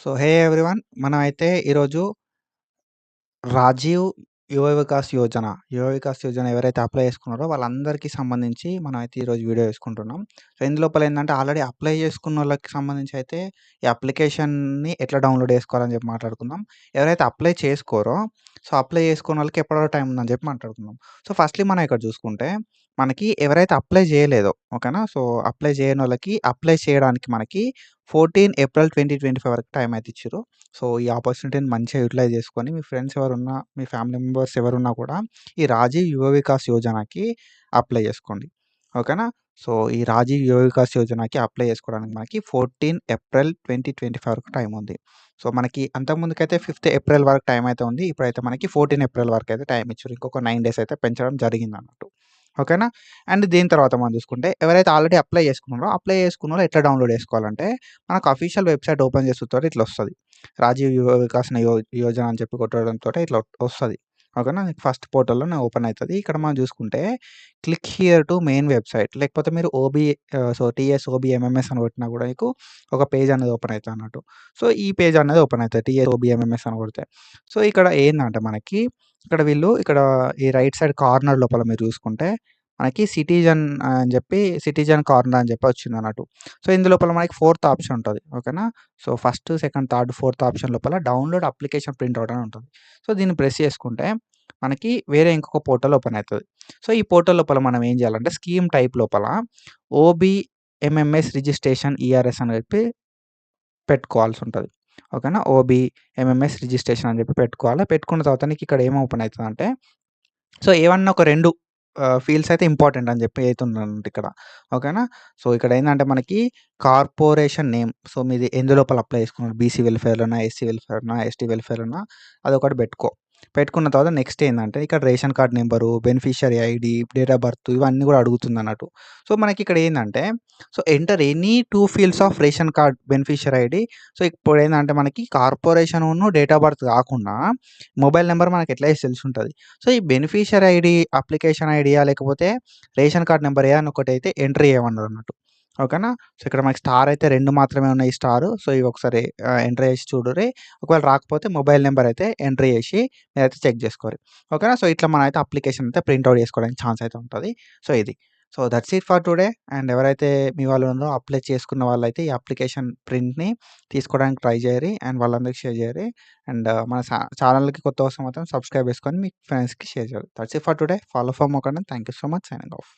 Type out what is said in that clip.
So hey everyone మనం అయితే ఈరోజు రాజీవ్ యువ వికాస్ యోజన యువ వికాస్ యోజన ఎవరైతే అప్లై చేసుకున్నారో వాళ్ళందరికీ సంబంధించి మనం అయితే ఈరోజు వీడియో వేసుకుంటున్నాం సో ఇందులోపల ఏంటంటే ఆల్రెడీ అప్లై చేసుకున్న వాళ్ళకి సంబంధించి అయితే ఈ అప్లికేషన్ని ఎట్లా డౌన్లోడ్ చేసుకోవాలని చెప్పి మాట్లాడుకుందాం. ఎవరైతే అప్లై చేసుకోరో సో అప్లై చేసుకున్న వాళ్ళకి ఎప్పటివరకు టైం ఉందని చెప్పి మాట్లాడుకుందాం. సో ఫస్ట్లీ మనం ఇక్కడ చూసుకుంటే మనకి ఎవరైతే అప్లై చేయలేదో ఓకేనా? సో అప్లై చేయని వాళ్ళకి అప్లై చేయడానికి మనకి fourteen April twenty twenty five వరకు టైం అయితే ఇచ్చారు సో ఈ ఆపర్చునిటీని మంచిగా యూటిలైజ్ చేసుకొని మీ ఫ్రెండ్స్ ఎవరున్నా మీ ఫ్యామిలీ మెంబర్స్ ఎవరున్నా కూడా ఈ రాజీవ్ యువ వికాస్ యోజనకి అప్లై చేసుకోండి. ఓకేనా? సో ఈ రాజీవ్ యువ వికాస్ యోజనకి అప్లై చేసుకోవడానికి మనకి fourteen April twenty twenty five వరకు టైం ఉంది. సో మనకి అంతకుముందుకైతే ఫిఫ్త్ ఏప్రిల్ వరకు టైం అయితే ఉంది. ఇప్పుడైతే మనకి ఫోర్టీన్ ఏప్రిల్ వరకు అయితే టైం ఇచ్చారు. ఇంకొక నైన్ డేస్ అయితే పెంచడం జరిగింది అన్నట్టు ఓకేనా? అండ్ దీని తర్వాత మనం చూసుకుంటే ఎవరైతే ఆల్రెడీ అప్లై చేసుకున్నారో అప్లై చేసుకున్నారో ఎట్లా డౌన్లోడ్ చేసుకోవాలంటే మనకు అఫీషియల్ వెబ్సైట్ ఓపెన్ చేస్తుంటే ఇట్లా వస్తుంది. రాజీవ్ యువ వికాస్ యో యోజన అని చెప్పి కొట్టడంతో ఇట్లా వస్తుంది. ఓకేనా ఫస్ట్ పోర్టల్లో ఓపెన్ అవుతుంది. ఇక్కడ మనం చూసుకుంటే click here to main website. లేకపోతే మీరు OB so TS OB MMS అని కొట్టినా కూడా మీకు ఒక పేజ్ అనేది ఓపెన్ అవుతుంది అన్నట్టు. సో ఈ పేజ్ అనేది ఓపెన్ అవుతుంది. టీఎస్ ఓబీ ఎంఎంఎస్ అని కొడితే. సో ఇక్కడ ఏంటంటే మనకి ఇక్కడ వీళ్ళు ఇక్కడ ఈ రైట్ సైడ్ కార్నర్ లోపల మీరు చూసుకుంటే మనకి సిటిజన్ అని చెప్పి సిటిజన్ కార్నర్ అని చెప్పి వచ్చింది అన్నట్టు సో ఇందులోపల మనకి ఫోర్త్ ఆప్షన్ ఉంటుంది ఓకేనా? So first second third fourth option లోపల డౌన్లోడ్ అప్లికేషన్ ప్రింట్ అవుట్ అని ఉంటుంది. సో దీన్ని ప్రెస్ చేసుకుంటే మనకి వేరే ఇంకొక పోర్టల్ ఓపెన్ అవుతుంది సో ఈ పోర్టల్ లోపల మనం ఏం చేయాలంటే స్కీమ్ టైప్ లోపల ఓబీ ఎంఎంఎస్ రిజిస్ట్రేషన్ ఈఆర్ఎస్ అని చెప్పి పెట్టుకోవాల్సి ఉంటుంది ఓకేనా? ఓబీ ఎంఎంఎస్ రిజిస్ట్రేషన్ అని చెప్పి పెట్టుకోవాలి? పెట్టుకున్న తర్వాత నీకు ఇక్కడ ఏం ఓపెన్ అవుతుంది అంటే సో ఏమన్నా ఒక రెండు ఫీల్డ్స్ అయితే ఇంపార్టెంట్ అని చెప్పి అవుతుందండి ఇక్కడ. ఓకేనా? సో ఇక్కడ ఏంటంటే మనకి కార్పొరేషన్ నేమ్. సో మీది ఎందులోపల అప్లై చేసుకున్నారు? బీసీ వెల్ఫేర్లోనా ఎస్సీ వెల్ఫేర్నా ఎస్టీ వెల్ఫేర్నా అదొకటి పెట్టుకో. పెట్టుకున్న తర్వాత నెక్స్ట్ ఏంటంటే ఇక్కడ ration card number beneficiary ID date of birth ఇవన్నీ కూడా అడుగుతుంది అన్నట్టు సో మనకి ఇక్కడ ఏంటంటే so enter any two fields of ration card beneficiary ID. So ఇప్పుడు ఏంటంటే మనకి కార్పొరేషన్ డేట్ ఆఫ్ బర్త్ కాకుండా మొబైల్ నెంబర్ మనకి ఎట్లా తెలిసి ఉంటుంది. సో ఈ బెనిఫిషియరీ ఐడి అప్లికేషన్ ఐడియా లేకపోతే రేషన్ కార్డ్ నెంబర్ ఏ అని ఒకటి అయితే ఎంట్రీ చేయమన్నారు అన్నట్టు ఓకేనా? సో ఇక్కడ మనకి స్టార్ అయితే రెండు మాత్రమే ఉన్నాయి స్టార్. సో ఇవి ఒకసారి ఎంట్రీ చేసి చూడరి ఒకవేళ రాకపోతే మొబైల్ నెంబర్ అయితే ఎంట్రీ చేసి మీరైతే చెక్ చేసుకోరు ఓకేనా? సో ఇట్లా మనం అయితే అప్లికేషన్ అయితే ప్రింట్అవుట్ చేసుకోవడానికి ఛాన్స్ అయితే ఉంటుంది. సో ఇది. So that's it for today. And ఎవరైతే మీ వాళ్ళు ఉన్నారో అప్లై చేసుకున్న వాళ్ళైతే ఈ అప్లికేషన్ ప్రింట్ని తీసుకోవడానికి ట్రై చేయరు అండ్ వాళ్ళందరికీ షేర్ చేయరు అండ్ మన ఛానల్కి కొత్త వస్తే మాత్రం సబ్స్క్రైబ్ చేసుకొని మీ ఫ్రెండ్స్కి షేర్ చేయాలి. That's it for today. Follow form ఒక thank you so much. Signing off.